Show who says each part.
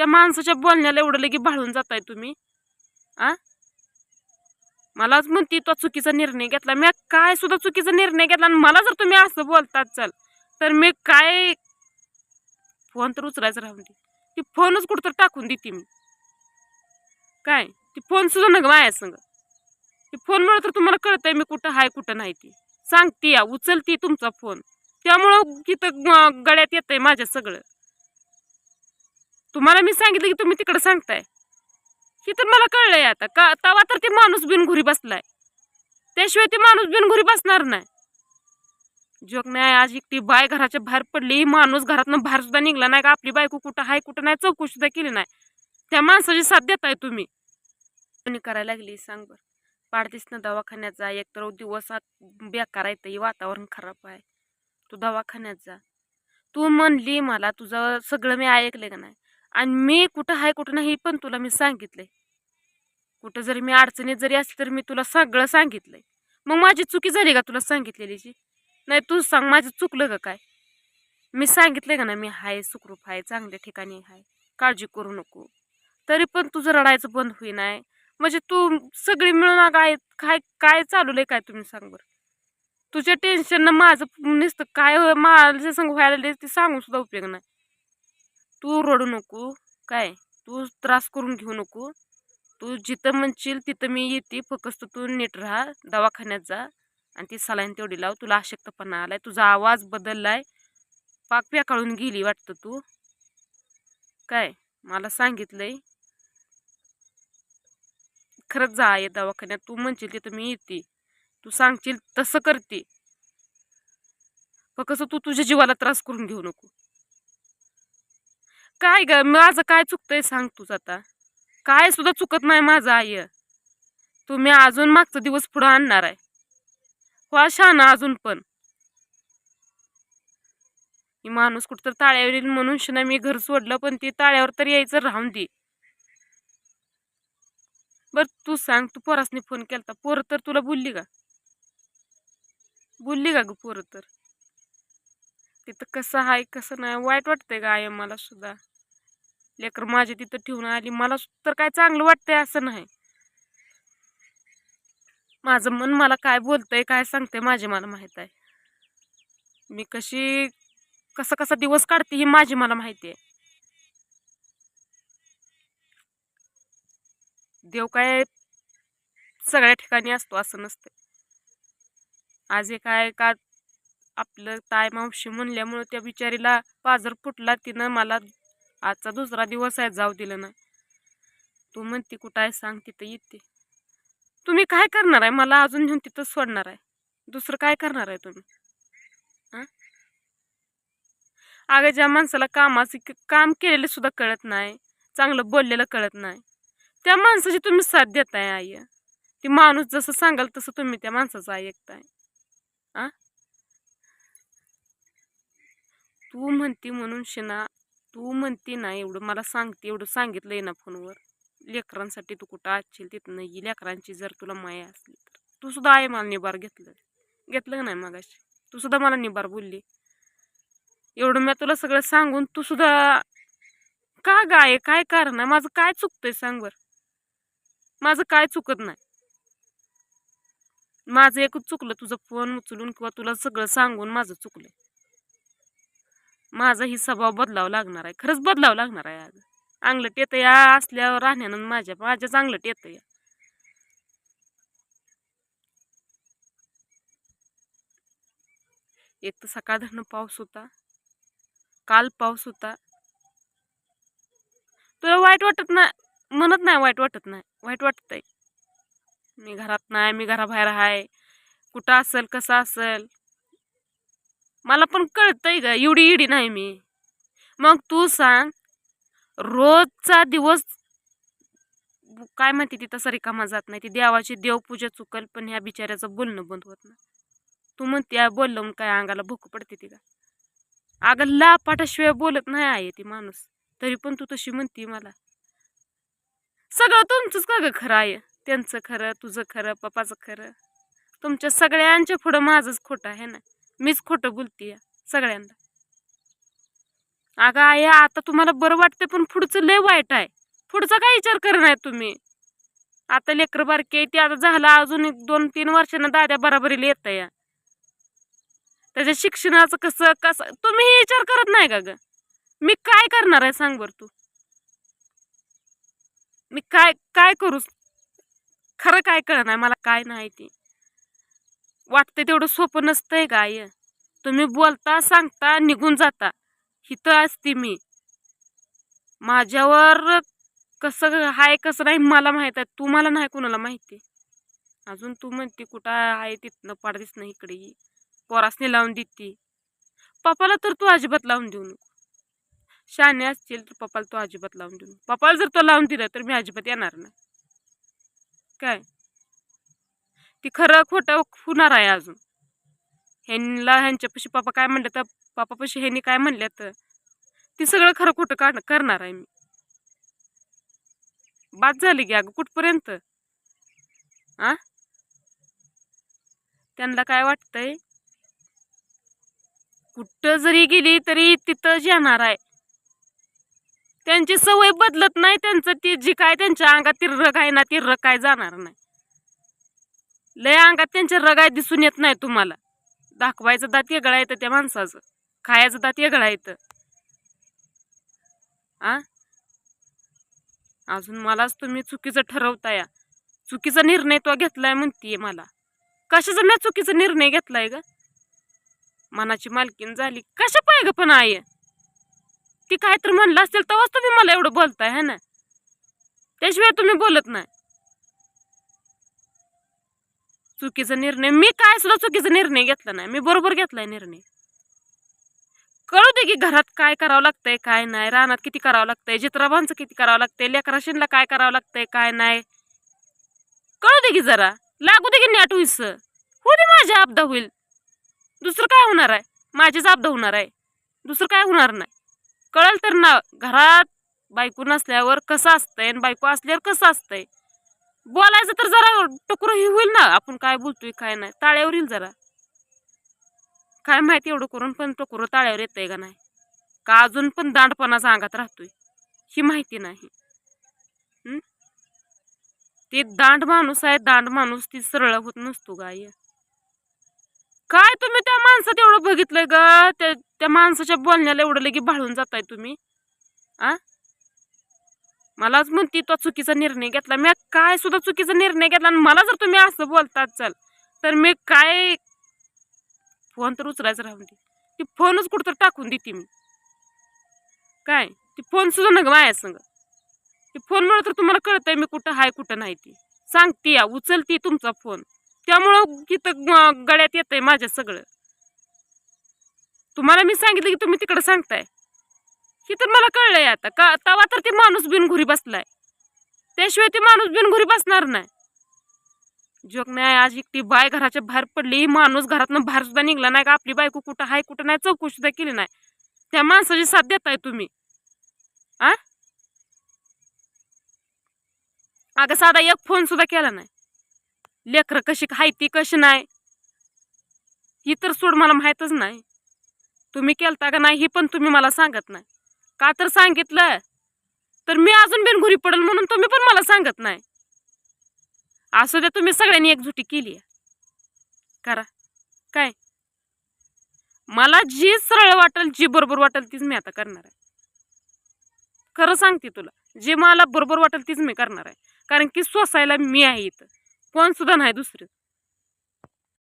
Speaker 1: त्या माणसाच्या बोलण्याला एवढं लगे भाळून जाताय तुम्ही? आ? मलाच म्हणते तो चुकीचा निर्णय घेतला. मी काय सुद्धा चुकीचा निर्णय घेतला आणि मला जर तुम्ही असं बोलतात चल. तर मी काय फोन तर उचलायचं राहून दे. ती फोनच कुठं टाकून देते मी. काय? ती फोन सुद्धा नग माया संग. ती फोनमुळे तर तुम्हाला कळतंय मी कुठं हाय कुठं नाही ती. सांगते या उचलती तुमचा फोन. त्यामुळं तिथं गळ्यात येतंय माझ्या सगळं. तुम्हाला मी सांगितलं की तुम्ही तिकडं सांगताय. हे तर मला कळलंय आता. का तवा तर ते माणूस बिनघुरी बसलाय. त्याशिवाय ते माणूस बिनघुरी बसणार नाही. जग नाही आज एकटी बाय घराच्या बाहेर पडली माणूस घरातनं बाहेर सुद्धा निघला नाही का? आपली बायको कुठं हाय कुठं नाही चौकशी सुद्धा केली नाही. त्या माणसाची साथ देताय तुम्ही. कोणी करायला लागली सांग बर. पाडतीस ना दवाखान्यात जा एक तर दिवसात बेकार आहे ते वातावरण खराब आहे. तू दवाखान्यात जा. तू म्हणली मला तुझं सगळं मी ऐकलं का नाही? आणि मी कुठं आहे कुठं नाही पण तुला मी सांगितलंय. कुठं जरी मी अडचणीत जरी असली तरी मी तुला सगळं सांगितलंय. मग माझी चुकी झाली का तुला सांगितलेलीची नाही तू सांग माझं चुकलं का काय? मी सांगितलंय का ना मी हाय सुखरूप आहे चांगल्या ठिकाणी आहे काळजी करू नको. तरी पण तुझं रडायचं बंद होईनाय म्हणजे तू सगळी मिळून काय काय काय चालवलंय काय तुम्ही सांग बरं? तुझ्या टेन्शननं माझं नुसतं काय हो- माझ्या संग व्हायला ते सांगून सुद्धा उपयोग नाही. तू रडू नको काय? तू त्रास करून घेऊ नको. तू जिथं म्हणशील तिथं मी येते फक्त तू नीट राहा दवाखान्यात जा आणि ती सलाईन तेवढी लाव. तुला अशक्तपणा आलाय तुझा आवाज बदललाय. पाक प्याकाळून गेली वाटतं तू. काय? मला सांगितलंय. खरंच जा ये दवाखान्यात. तू म्हणशील तिथं मी येते. तू सांगशील तसं करते. फक्त तू तुझ्या जीवाला त्रास करून घेऊ नको. काय ग? माझं काय चुकतंय सांग तूच आता. काय सुद्धा चुकत नाही माझं आई. तुम्ही अजून मागचा दिवस पुढं आणणार आहे. व्हा शहाणा अजून पण. माणूस कुठं तर ताळ्यावर येईल म्हणून शिना मी घर सोडलं पण ती ताळ्यावर तर यायचं राहून दे. बर तू सांग तू पोरासनी फोन केलता. पोरं तर तुला बोलली का? बोलली का ग पोरं तर? तिथं कसं आहे कसं नाही वाईट वाटतंय का आय मला सुद्धा. लेकर माझ्या तिथं ठेवून आली. मला तर काय चांगलं वाटतंय असं नाही. माझं मन मला काय बोलतंय काय सांगतंय माझे मला माहीत आहे. मी कशी कसा कसा दिवस काढते ही माझी मला माहिती आहे. देव काय सगळ्या ठिकाणी असतो असं नसतं आज हे काय का आपलं ताय मावशी म्हणल्यामुळं त्या बिचारीला पाजर फुटला तिनं मला आजचा दुसरा दिवस आहे जाऊ दिलं नाही. तू म्हणते कुठं आहे सांग तिथं येते. तुम्ही काय करणार आहे? मला अजून घेऊन तिथं सोडणार आहे. दुसरं काय करणार आहे तुम्ही? अगं ज्या माणसाला कामाचं काम केलेलं सुद्धा कळत नाही चांगलं बोललेलं कळत नाही त्या माणसाची तुम्ही साथ देताय आई. ती माणूस जसं सांगाल तसं तुम्ही त्या माणसाचं ऐकताय. आ तू म्हणती म्हणून शिना तू म्हणते ना एवढं मला सांगते एवढं सांगितलंय ना फोनवर. लेकरांसाठी तू कुठं आजशील तिथं नाही लेकरांची जर तुला माया असली तर. तू सुद्धा आहे मला निबार घेतलं. घेतलं का नाही मगाशी? तू सुद्धा मला निबार बोलली. एवढं मी तुला सगळं सांगून तू सुद्धा का गाय काय कारण आहे? माझं काय चुकतंय सांग बर? माझं काय चुकत नाही? माझं एकच चुकलं तुझं फोन उचलून किंवा तुला सगळं सांगून माझं चुकलंय. माझा ही स्वभाव बदलावा लागणार आहे. खरंच बदलावं लागणार आहे आज. अंगलट येतं या असल्यावर राहण्यानं माझ्या माझ्याच अंगलट येतं या एक तर सकाळधरणं पाऊस होता. काल पाऊस होता. तुला वाईट वाटत नाही म्हणत नाही वाईट वाटत नाही. वाईट वाटत आहे मी घरात नाही मी घराबाहेर आहे. कुठं असेल कसं असेल? मला पण कळतंय ग एवढी इडी नाही मी. मग तू सांग रोजचा दिवस काय माहिती ती तसा रिकामा जात नाही ती देवाची देवपूजा चुकल पण ह्या बिचाऱ्याचं बोलणं बंद होत नाही. तू म्हणते "आ, बोललं मग काय अंगाला भूक पडते ती का अगं लापाटाशिवाय बोलत नाही आहे ती माणूस. तरी पण तू तशी म्हणती मला. सगळं तुमचंच का ग खरं आहे? त्यांचं खरं तुझं खरं पप्पाचं खरं. तुमच्या सगळ्यांच्या पुढं माझंच खोटं आहे ना? मीच खोटं बोलतीय सगळ्यांना. अगं आई आता तुम्हाला बरं वाटतंय पण पुढचं लय वाईट आहे. पुढचा काय विचार करणार तुम्ही? आता लेकर बारके आहे, ते आता झालं अजून एक दोन तीन वर्षानं दाद्या बराबरीला येत या त्याच्या शिक्षणाचं कसं कसं तुम्ही विचार करत नाही का ग? मी काय करणार आहे सांग बर तू? मी काय काय करू खरं काय कळणार मला काय नाही ते. वाटतंय तेवढं सोपं नसतंय का आई? तुम्ही बोलता सांगता निघून जाता. इथं असते मी. माझ्यावर कसं हाय कसं नाही मला माहीत आहे. तू मला नाही कुणाला माहिती? अजून तू म्हणते कुठं आहे तिथनं पाडतीस नाही इकडे. ये पोरासने लावून देते. पप्पाला तर तू अजिबात लावून देऊ नको. शाने असतील तर पप्पाला तू अजिबात लावून देऊ नको. पप्पाला जर तो लावून दिलं तर मी अजिबात येणार नाही. काय? ती खरं खोटं होणार आहे अजून. ह्यांना ह्यांच्यापाशी पापा काय म्हणलं तर पापापाशी ह्यांनी काय म्हणलं तर ती सगळं खरं खोटं काढ करणार आहे मी. बाद झाली की अगं कुठपर्यंत? आ? त्यांना काय वाटतंय? कुठं जरी गेली तरी तिथं येणार आहे. त्यांची सवय बदलत नाही त्यांचं ती जी काय त्यांच्या अंगात ती रग आहे ना ती रग काय जाणार नाही. लय अंगात त्यांच्या रगाय दिसून येत नाही तुम्हाला. दाखवायचं दात येगळा येतं त्या माणसाचं. खायचं दात येगळा येतं आ? अजून मलाच तुम्ही चुकीचं ठरवता या चुकीचा निर्णय तो घेतलाय म्हणतीये मला. कशाचा मी चुकीचा निर्णय घेतलाय ग? मनाची मालकीन झाली. कशा पाय ग पण आहे ती काय तर म्हणलं असेल तेव्हाच तुम्ही मला एवढं बोलताय है ना? त्याशिवाय तुम्ही बोलत नाही. चुकीचा निर्णय मी काय सुद्धा चुकीचा निर्णय घेतला नाही मी बरोबर घेतलाय निर्णय. कळू दे की घरात काय करावं लागतंय काय नाही रानात किती करावं लागतंय चित्रबांचं किती करावं लागतंय लेकराशीनला काय करावं लागतंय काय नाही. कळू दे की जरा लागू दे की नॅट होईस. हो दे माझा अपदा होईल. दुसरं काय होणार आहे? माझीच अपदा होणार आहे. दुसरं काय होणार नाही. कळल तर ना घरात बायको नसल्यावर कसं असतंय आणि बायको असल्यावर कसं असतंय? बोलायचं तर जरा टोकर हे होईल ना. आपण काय बोलतोय काय नाही. ताळ्यावर येईल जरा. काय माहिती एवढं करून पण टोकर ताळ्यावर येतंय का नाही. का अजून पण दांडपणा अंगात राहतोय? ही माहिती नाही. ते दांड माणूस आहे दांड माणूस ती सरळ होत नसतो गाय काय तुम्ही त्या माणसात एवढं बघितलंय ग? त्या त्या माणसाच्या बोलण्याला एवढं लगे भाळून जाताय तुम्ही. आ? मलाच म्हणती तो चुकीचा निर्णय घेतला. मी काय सुद्धा चुकीचा निर्णय घेतला आणि मला जर तुम्ही असं बोलतात चल. तर मी काय फोन तर उचलायचं राहून दे. ती फोनच कुठं टाकून देते मी. काय? ती फोन सुद्धा नग माया संग. ती फोनमुळे तर तुम्हाला कळतंय मी कुठं हाय कुठं नाही ती. सांगते या उचलती तुमचा फोन. त्यामुळं तिथं ग- गळ्यात येतंय माझ्या सगळं. तुम्हाला मी सांगितलं की तुम्ही तिकडं सांगताय. हे तर मला कळलंय आता. का तवा तर ते माणूस बिनघुरी बसलाय. त्याशिवाय ते माणूस बिनघुरी बसणार नाही. जग नाही आज एकटी बाय घराच्या बाहेर पडली माणूस घरातनं बाहेर सुद्धा निघला नाही का? आपली बायको कुठं आहे कुठं नाही चौकशी सुद्धा केली नाही. त्या माणसाची साथ देताय तुम्ही. आ? अगं साधा एक फोन सुद्धा केला नाही. लेकरं कशी खायती कशी नाही? ही तर सोड मला माहीतच नाही. तुम्ही केलता का नाही ही पण तुम्ही मला सांगत नाही. का तर सांगितलं तर मी अजून बिनघुरी पडेल म्हणून तुम्ही पण मला सांगत नाही. असू द्या तुम्ही सगळ्यांनी एकजुटी केली करा. काय? मला जी सरळ वाटेल जी बरोबर वाटेल तीच मी आता करणार आहे. खरं सांगते तुला जे मला बरोबर वाटेल तीच मी करणार आहे. कारण की सोसायला मी आहे इथं. कोण सुद्धा नाही दुसरं.